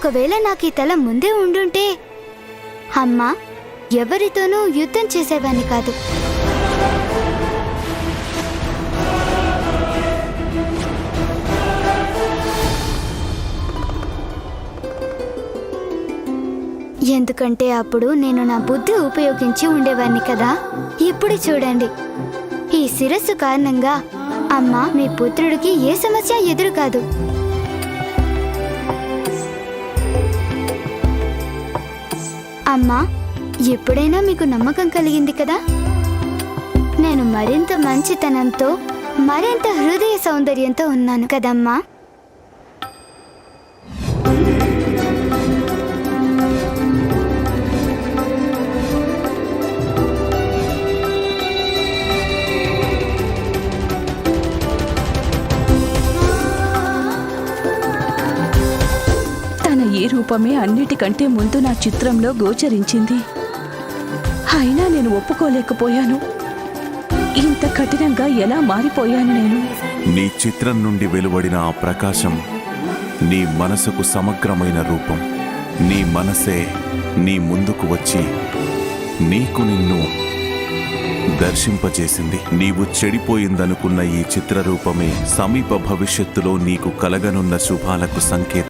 ఒకవేళ నాకు ఈ తల ముందే ఉండుంటే అమ్మా ఎవరితోనూ యుద్ధం చేసేవాణ్ణి కాదు. ఎందుకంటే అప్పుడు నేను నా బుద్ధి ఉపయోగించి ఉండేవాణ్ణి కదా. ఇప్పుడు చూడండి. ఈ శిరస్సు కారణంగా అమ్మ మీ పుత్రుడికి ఏ సమస్య ఎదురు కాదు అమ్మా ఎప్పుడైనా మీకు నమ్మకం కలిగింది కదా? నేను మరింత మంచితనంతో మరింత హృదయ సౌందర్యంతో ఉన్నాను కదమ్మా. ఈ రూపమే అన్నిటికంటే ముందు నా చిత్రంలో గోచరించింది. అయినా నేను ఒప్పుకోలేకపోయాను. ఇంత కఠినంగా ఎలా మారిపోయాను నేను? నీ చిత్రం నుండి వెలువడిన ఆ ప్రకాశం నీ మనసుకు సమగ్రమైన రూపం. నీ మనసే నీ ముందుకు వచ్చి నీకు నిన్ను దర్శింపజేసింది. నీవు చెడిపోయిందనుకున్న ఈ చిత్రరూపమే సమీప భవిష్యత్తులో నీకు కలగనున్న శుభాలకు సంకేతం.